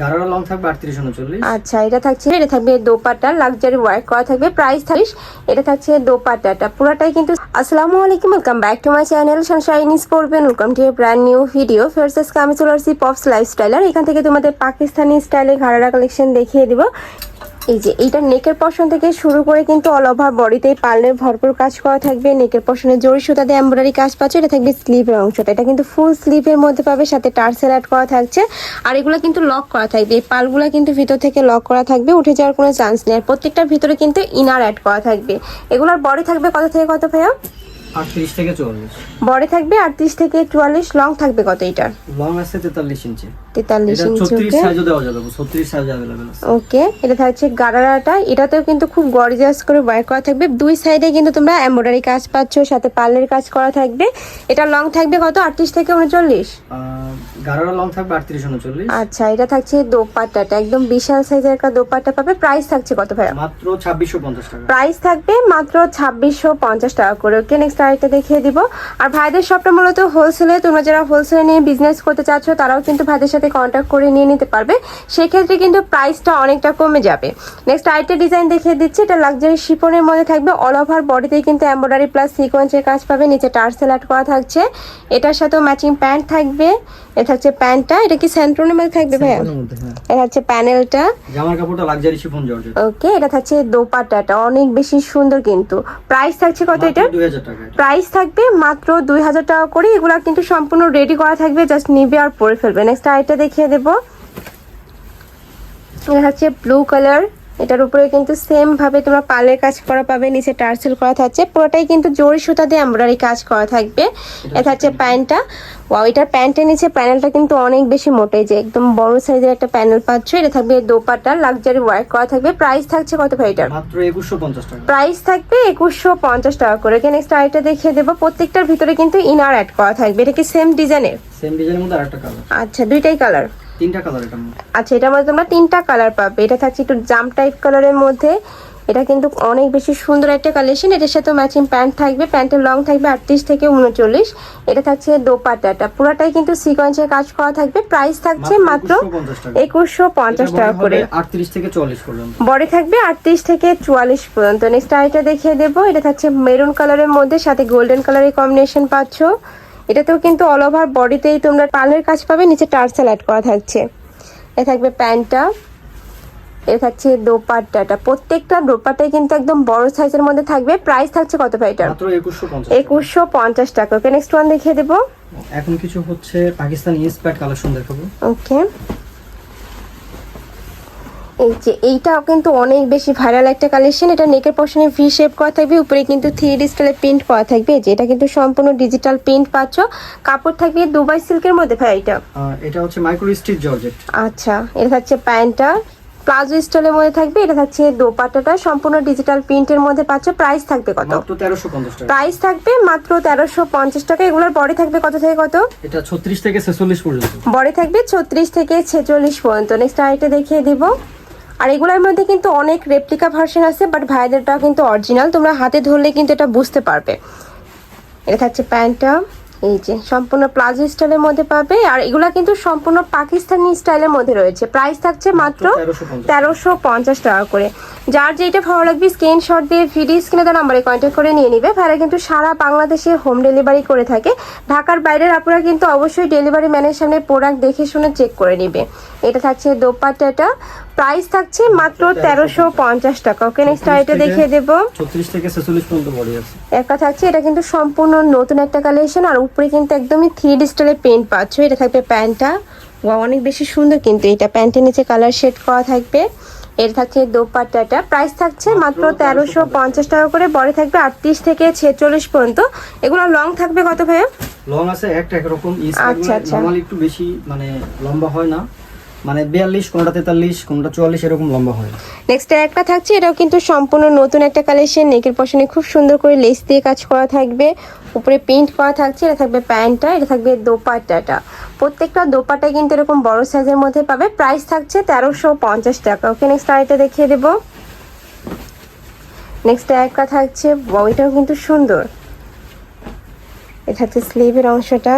গাড়ারা long থাকবে আটত্রিশ উনচল্লিশ। আচ্ছা এটা থাকছে, এটা থাকবে দোপাট্টা লাক্সারি ওয়ার্ক করা থাকবে প্রাইস থাকবে এটা থাকছে দোপাট্টাটা পুরোটাই কিন্তু, আসসালামু আলাইকুম welcome back to my channel Sunshine ইস পড়বেন welcome to brand new video first আজকে আমি চলে আসছি পপস লাইফস্টাইলার এখান থেকে তোমাদের পাকিস্তানি স্টাইলে ঘাড়ারা কালেকশন দেখিয়ে দিব। এই যে, এইটা নেকের পশন থেকে শুরু করে কিন্তু অল ওভার বডিতে পার্লের ভরপুর কাজ করা থাকবে। নেকের পশনে জড়ি সুতা দিয়ে এমব্রয়ডারি কাজ পাচ্ছে, এটা থাকবে স্লিভের অংশটা। এটা কিন্তু ফুল স্লিভের মধ্যে পাবে, সাথে টার্সেল অ্যাড করা থাকছে। আর এগুলো কিন্তু লক করা থাকবে। এই পালগুলো কিন্তু ভিতর থেকে লক করা থাকবে, উঠে যাওয়ার কোনো চান্স নেই। আর প্রত্যেকটার ভিতরে কিন্তু ইনার অ্যাড করা থাকবে। এগুলোর বডি থাকবে কত থেকে কত, ভাইয়া? আটত্রিশ থেকে চল্লিশ বডি থাকবে আটত্রিশ থেকে চুয়াল্লিশ লং থাকবে কত এটার লং আছে তেতাল্লিশ ইঞ্চি তেতাল্লিশ এটা ইঞ্চি ছত্রিশ ওকে সাইজও দেওয়া যাবে ছত্রিশ সাইজ অ্যাভেলেবেল আছে। ওকে এটা থাকছে গারারাটা এটাতেও কিন্তু খুব গর্জিয়াস করে ওয়ার্ক করা থাকবে। দুই সাইডে কিন্তু তোমরা এমব্রয়ডারি কাজ পাচ্ছ সাথে পার্লের কাজ করা থাকবে। এটা লং থাকবে কত? আটত্রিশ থেকে উনচল্লিশ? গাড়ারা লং থাকবে আটত্রিশ উনচল্লিশ। আচ্ছা এটা থাকছে দোপাট্টাটা। একদম বিশাল সাইজের একটা দোপাট্টা পাবে। প্রাইস থাকছে কত ভাইয়া? মাত্র ছাব্বিশশো পঞ্চাশ টাকা। প্রাইস থাকবে মাত্র ছাব্বিশশো পঞ্চাশ টাকা করে ওকে নেক্সট আরেকটা দেখিয়ে দিব। আর ভাইদের শপটা মূলত হোলসেলে তোমরা যারা হোলসেলে নিয়ে বিজনেস করতে চাচ্ছ তারাও কিন্তু ভাইদের সাথে কন্ট্যাক্ট করে নিয়ে নিতে পারবে। সেক্ষেত্রে কিন্তু প্রাইসটা অনেকটা কমে যাবে। নেক্সট আরেকটা ডিজাইন দেখিয়ে দিচ্ছি। এটা লাক্সারি শিপনের মধ্যে থাকবে। অল ওভার বডিতে কিন্তু এমব্রয়ডারি প্লাস সিকোয়েন্সের কাজ পাবে। নিচে টার্সেল অ্যাড করা থাকছে। এটার সাথেও ম্যাচিং প্যান্ট থাকবে। এটা থাকছে প্যান্টটা এটা কি স্যান্ট্রনের মধ্যে থাকবে ভাইয়া। এটা হচ্ছে প্যানেলটা জামার কাপড়টা লাক্সারি শিফন জর্জেট ওকে এটা থাকছে দোপাট্টাটা। অনেক বেশি সুন্দর কিন্তু। প্রাইস থাকছে কত এটা দুই হাজার টাকা এটা প্রাইস থাকবে মাত্র দুই হাজার টাকা করে। এগুলো কিন্তু সম্পূর্ণ রেডি করা থাকবে জাস্ট নিবে আর পরে ফেলবে। নেক্সট আরেকটা দেখিয়ে দেবো। হচ্ছে ব্লু কালার এটার উপরে কিন্তু সেম ভাবে তোমরা পালের কাজ করা পাবে নিচে টার্সেল করা থাকছে পুরোটাই কিন্তু জরি সুতা দিয়ে এমব্রয়ডারি কাজ করা থাকবে। এটা হচ্ছে প্যান্টটা। ওয়াও এটার প্যান্টের নিচে প্যানেলটা কিন্তু অনেক বেশি মোটাই যে একদম বড় সাইজের একটা প্যানেল পাচ্ছ এটা থাকবে দোপাট্টা লাক্সারি ওয়ার্ক করা থাকবে। প্রাইস থাকছে কত ভাই এটার? প্রাইস থাকবে একুশশো পঞ্চাশ টাকা করে। এখানে নেক্সট আরেকটা দেখিয়ে দেবো। প্রত্যেকটার ভিতরে কিন্তু ইনার অ্যাড করা থাকবে। এটা কি সেম ডিজাইনের সেম ডিজাইনের মধ্যে আরেকটা কালার আচ্ছা দুইটাই কালার তিনটা কালার মধ্যে। আচ্ছা এটার মধ্যে তোমরা তিনটা কালার পাবে। এটা থাকছে একটু জাম টাইপ কালারের মধ্যে। এটা কিন্তু অনেক বেশি সুন্দর একটা কালেকশন এটার সাথে ম্যাচিং প্যান্ট থাকবে। প্যান্টের লং থাকবে আটত্রিশ থেকে উনচল্লিশ। এটা থাকছে দোপাট্টাটা। পুরাটাই কিন্তু সিকোয়েন্সের কাজ করা থাকবে। প্রাইস থাকছে মাত্র একুশশো পঞ্চাশ টাকা। করে। আটত্রিশ থেকে চল্লিশ পর্যন্ত। বডি থাকবে আটত্রিশ থেকে চুয়াল্লিশ পর্যন্ত। নেক্সট আরেকটা দেখিয়ে দেবো। এটা থাকছে মেরুন কালারের মধ্যে। সাথে গোল্ডেন কালারের কম্বিনেশন পাচ্ছ। এটাতেও কিন্তু অল ওভার বডিতেই তোমরা পালের কাজ পাবে নিচে টার্সেল অ্যাড করা থাকছে। এ থাকবে প্যান্টটা এ থাকছে দোপাট্টাটা। প্রত্যেকটা দোপাট্টাই কিন্তু একদম বড় সাইজের মধ্যে থাকবে। প্রাইস থাকছে কত ভাই পঞ্চাশ একুশশো পঞ্চাশ টাকা। ওকে নেক্সট ওয়ান দেখিয়ে দেবো। এখন কিছু হচ্ছে পাকিস্তানি ইন্সপায়ার্ড কালেকশন দেখাবো। ওকে এই যে এইটাও কিন্তু অনেক বেশি ভাইরাল একটা কালেকশন এটা নেকের পশনে ভি শেপ করা থাকবে উপরে কিন্তু থ্রি ডি স্টাইলে প্রিন্ট করা থাকবে। যে এটা কিন্তু সম্পূর্ণ ডিজিটাল প্রিন্ট পাচ্ছ। কাপড় থাকবে দুবাই সিল্কের মধ্যে ভাই এটা? এটা হচ্ছে মাইক্রো স্টিচ জর্জেট। আচ্ছা এটা থাকছে প্যান্টটা। প্লাজো স্টাইলের মধ্যে থাকবে এটা থাকছে দোপাট্টাটা। সম্পূর্ণ ডিজিটাল প্রিন্টের মধ্যে পাচ্ছ। প্রাইস থাকবে কত? প্রাইস থাকবে মাত্র তেরোশো পঞ্চাশ টাকা। এগুলোর বডি থাকবে কত থেকে কত? এটা ছত্রিশ থেকে ছেচল্লিশ পর্যন্ত। বডি থাকবে ছত্রিশ থেকে ছেচল্লিশ পর্যন্ত। নেক্সট আরেকটা দেখিয়ে দিব। আর এগুলোর মধ্যে কিন্তু অনেক রেপ্লিকা ভার্সন আছে বাট ভাইদেরটা কিন্তু অরিজিনাল তোমরা হাতে ধরলে কিন্তু এটা বুঝতে পারবে। এটা থাকছে প্যান্টটা এই যে, সম্পূর্ণ প্লাজো স্টাইলের মধ্যে পাবে। আর এগুলা কিন্তু সম্পূর্ণ পাকিস্তানি স্টাইলের মধ্যে রয়েছে। প্রাইস থাকছে মাত্র তেরোশো পঞ্চাশ টাকা করে। যার যেটা ভালো লাগবে স্ক্রিনশট দিয়ে ভিডিও স্ক্রিনে তার নাম্বারে কন্ট্যাক্ট করে নিয়ে নিবে। ভাইরা কিন্তু সারা বাংলাদেশে হোম ডেলিভারি করে থাকে। ঢাকার বাইরের আপনারা কিন্তু অবশ্যই ডেলিভারি ম্যানের সামনে প্রোডাক্ট দেখে শুনে চেক করে নিবে। এটা থাকছে দোপাট্টাটা। প্রাইস থাকছে মাত্র তেরোশো পঞ্চাশ টাকা। ওকে নেক্সট এটা দেখিয়ে দেবো। ছত্রিশ থেকে ছেচল্লিশ পর্যন্ত বডি আছে। একটা থাকছে এটা কিন্তু সম্পূর্ণ নতুন একটা কালেকশন আর উপরে কিন্তু একদমই থ্রি ডিজিটালের পেন্ট পাচ্ছ। এটা থাকবে প্যান্টটা। ওয়া অনেক বেশি সুন্দর কিন্তু এটা। প্যান্টের নিচে কালার শেড করা থাকবে। এর থাকছে দোপাট্টাটা। প্রাইস থাকছে মাত্র তেরোশো পঞ্চাশ টাকা। করে। বড় থাকবে আটত্রিশ থেকে ছেচল্লিশ পর্যন্ত। এগুলো লং থাকবে কত ভাইয়া? লং আছে একটা একরকম। আচ্ছা, আচ্ছা। একটু বেশি মানে লম্বা হয় না। মানে বিয়াল্লিশ, কোনটা তেতাল্লিশ, কোনটা চুয়াল্লিশ, এরকম লম্বা হয়। নেক্সট একটা থাকছে, এটাও কিন্তু সম্পূর্ণ নতুন একটা কালেকশন নেকের পশনে খুব সুন্দর করে লেস দিয়ে কাজ করা থাকবে। উপরে প্রিন্ট করা থাকছে, এটা থাকবে প্যান্টটা, এটা থাকবে দোপাট্টাটা। প্রত্যেকটা দোপাট্টা কিন্তু এরকম বড় সাইজের মধ্যে পাবে। প্রাইস থাকছে তেরোশো পঞ্চাশ টাকা। ওকে নেক্সট আরেকটা দেখিয়ে দেবো। নেক্সট একটা থাকছে এটাও কিন্তু সুন্দর। এটা হচ্ছে স্লিভের অংশটা।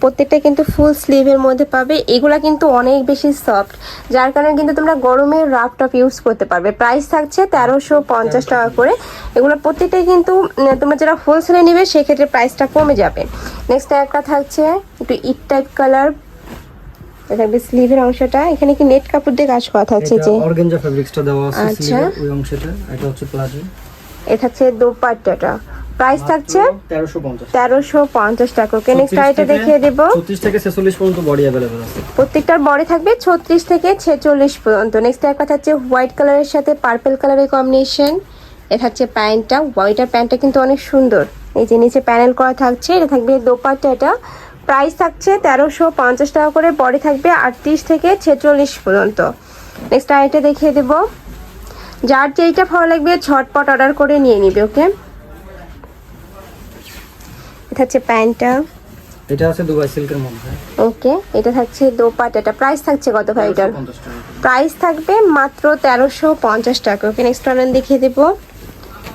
প্রত্যেকটা কিন্তু ফুল স্লিভের মধ্যে পাবে। এগুলা কিন্তু অনেক বেশি সফট যার কারণে কিন্তু তোমরা গরমে রাফ টপ ইউজ করতে পারবে। প্রাইস থাকছে তেরোশো পঞ্চাশ টাকা করে। এগুলো প্রত্যেকটাই কিন্তু তোমরা যারা হোলসেলে নেবে সেক্ষেত্রে প্রাইসটা কমে যাবে। নেক্সট একটা থাকছে একটু ইট টাইপ কালার থাকবে স্লিভের অংশটা। এখানে কি নেট কাপড় দিয়ে কাজ করা থাকছে যে? অর্গানজা ফেব্রিক্সটা দেওয়া আছে আচ্ছা। ওই অংশটা এটা হচ্ছে প্লাজো। এটা হচ্ছে দোপাট্টাটা। প্রাইস থাকছে তেরোশো পঞ্চাশ। তেরোশো পঞ্চাশ টাকা। ওকে নেক্সট আইটা দেখিয়ে দেবো। ছত্রিশ থেকে ছেচল্লিশ পর্যন্ত বডি অ্যাভেলেবেল আছে। প্রত্যেকটার বডি থাকবে ছত্রিশ থেকে ছেচল্লিশ পর্যন্ত। নেক্সট এক কথা হচ্ছে হোয়াইট কালারের সাথে পার্পল কালারের কম্বিনেশন এটা হচ্ছে প্যান্টটা হোয়াইটের প্যান্টটা কিন্তু অনেক সুন্দর। এই যে নিচে প্যানেল করা থাকছে এটা থাকবে দোপাট্টাটা প্রাইস থাকছে তেরোশো পঞ্চাশ টাকা করে। বডি থাকবে আটত্রিশ থেকে ছেচল্লিশ পর্যন্ত। নেক্সট আইটা দেখিয়ে দেব। যার যেইটা ভালো লাগবে ঝটপট অর্ডার করে নিয়ে নিবে ওকে এটা হচ্ছে প্যান্টটা। এটা আছে দুবাই সিল্কের মধ্যে। ওকে এটা থাকছে দোপাট্টাটা। প্রাইস থাকছে কত ভাই এটার? 1350 টাকা। প্রাইস থাকবে মাত্র তেরোশো পঞ্চাশ টাকা। ওকে নেক্সট অনলাইন দেখিয়ে দেবো।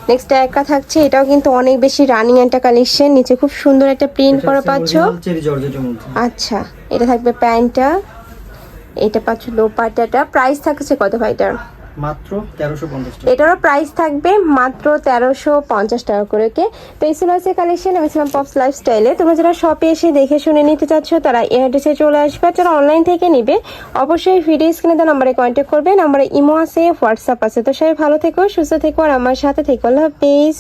নেক্সট একা থাকছে। এটাও কিন্তু অনেক বেশি রানিং একটা কালেকশন নিচে খুব সুন্দর একটা প্রিন্ট করা পাচ্ছ। আচ্ছা এটা থাকবে প্যান্টটা। এটা পাচ্ছ দোপাট্টাটা। প্রাইস থাকছে কত ভাইটার এটারও প্রাইস থাকবে মাত্র তেরোশো পঞ্চাশ টাকা করে কে? তো এই ছিল হচ্ছে কালেকশন আমি ছিলাম পপস লাইফস্টাইলে তোমরা যারা শপে এসে দেখে শুনে নিতে চাচ্ছ, তারা এই চলে আসবে। যারা অনলাইন থেকে নিবে, অবশ্যই ভিডিও স্ক্রিনে দেওয়া নাম্বারে কন্ট্যাক্ট করবে। নাম্বারে ইমো আছে হোয়াটসঅ্যাপ আছে। তো সবাই ভালো থেকো, সুস্থ থেকো, আর আমার সাথে থেকো। আল্লাহ হাফিজ।